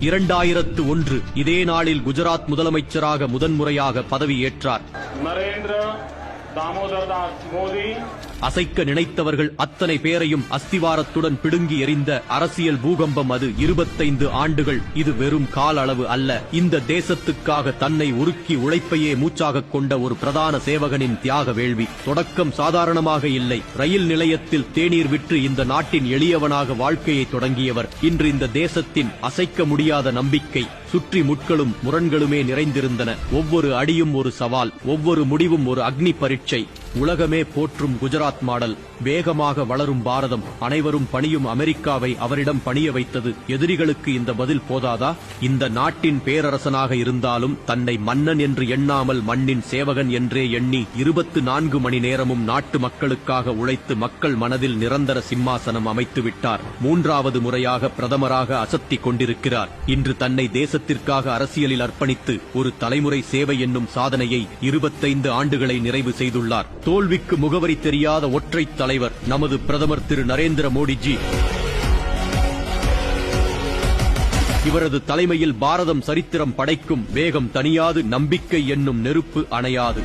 இரண்டாயிரத்து ஒன்று இதே நாளில் குஜராத் முதலமைச்சராக முதன்முறையாக பதவியேற்றார் நரேந்திர தாமோதர் தாஸ் மோடி அசைக்க நினைத்தவர்கள் அத்தனை பேரையும் அஸ்திவாரத்துடன் பிடுங்கி எறிந்த அரசியல் பூகம்பம் அது இருபத்தைந்து ஆண்டுகள். இது வெறும் கால அளவு அல்ல. இந்த தேசத்துக்காக தன்னை உருக்கி உழைப்பையே மூச்சாகக் கொண்ட ஒரு பிரதான சேவகனின் தியாக வேள்வி. தொடக்கம் சாதாரணமாக இல்லை. ரயில் நிலையத்தில் தேநீர் விற்று இந்த நாட்டின் எளியவனாக வாழ்க்கையை தொடங்கியவர். இன்று இந்த தேசத்தின் அசைக்க முடியாத நம்பிக்கை சுற்றி முட்களும் முரண்களுமே நிறைந்திருந்தன. ஒவ்வொரு அடியும் ஒரு சவால் ஒவ்வொரு முடிவும் ஒரு அக்னி பரீட்சை. உலகமே போற்றும் குஜராத் மாடல். வேகமாக வளரும் பாரதம். அனைவரும் பணியும் அமெரிக்காவை அவரிடம் பணிய வைத்தது. எதிரிகளுக்கு இந்த பதில் போதாதா? இந்த நாட்டின் பேரரசனாக இருந்தாலும் தன்னை மன்னன் என்று எண்ணாமல் மண்ணின் சேவகன் என்றே எண்ணி இருபத்து நான்கு மணி நேரமும் நாட்டு மக்களுக்காக உழைத்து மக்கள் மனதில் நிரந்தர சிம்மாசனம் அமைத்துவிட்டார் மூன்றாவது முறையாக பிரதமராக அசத்தி கொண்டிருக்கிறார். இன்று தன்னை தேசத்திற்காக அரசியலில் அர்ப்பணித்து ஒரு தலைமுறை சேவை என்னும் சாதனையை இருபத்தைந்து ஆண்டுகளை நிறைவு செய்துள்ளார். தோல்விக்கு முகவரி தெரியாத ஒற்றை தலைவர் நமது பிரதமர் திரு நரேந்திர மோடிஜி. இவரது தலைமையில் பாரதம் சரித்திரம் படைக்கும் வேகம் தனியாது நம்பிக்கை என்னும் நெருப்பு அணையாது.